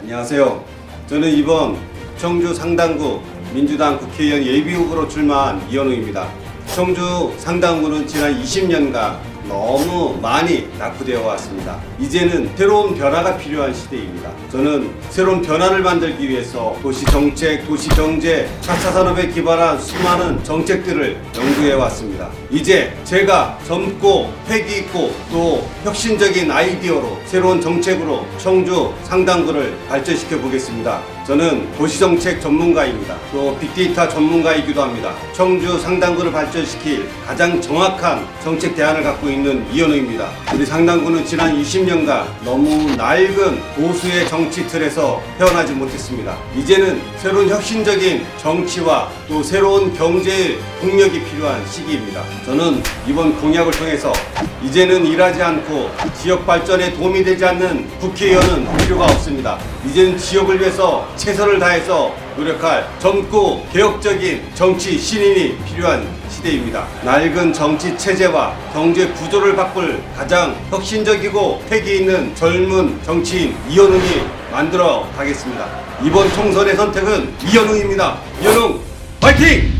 안녕하세요. 저는 이번 청주 상당구 민주당 국회의원 예비후보로 출마한 이현웅입니다. 청주 상당구는 지난 20년간 너무 많이 낙후되어 왔습니다. 이제는 새로운 변화가 필요한 시대입니다. 저는 새로운 변화를 만들기 위해서 도시 정책, 도시 경제, 4차 산업에 기반한 수많은 정책들을 연구해 왔습니다. 이제 제가 젊고 패기 있고 또 혁신적인 아이디어로 새로운 정책으로 청주 상당구를 발전시켜 보겠습니다. 저는 도시정책 전문가입니다. 또 빅데이터 전문가이기도 합니다. 청주 상당구를 발전시킬 가장 정확한 정책 대안을 갖고 있는 이현우입니다. 우리 상당구는 지난 20년간 너무 낡은 보수의 정치 틀에서 헤어나지 못했습니다. 이제는 새로운 혁신적인 정치와 또 새로운 경제의 동력이 필요한 시기입니다. 저는 이번 공약을 통해서 이제는 일하지 않고 지역 발전에 도움이 되지 않는 국회의원은 필요가 없습니다. 이제는 지역을 위해서 최선을 다해서 노력할 젊고 개혁적인 정치 신인이 필요한 시대입니다. 낡은 정치 체제와 경제 구조를 바꿀 가장 혁신적이고 패기 있는 젊은 정치인 이현웅이 만들어 가겠습니다. 이번 총선의 선택은 이현웅입니다. 이현웅 화이팅!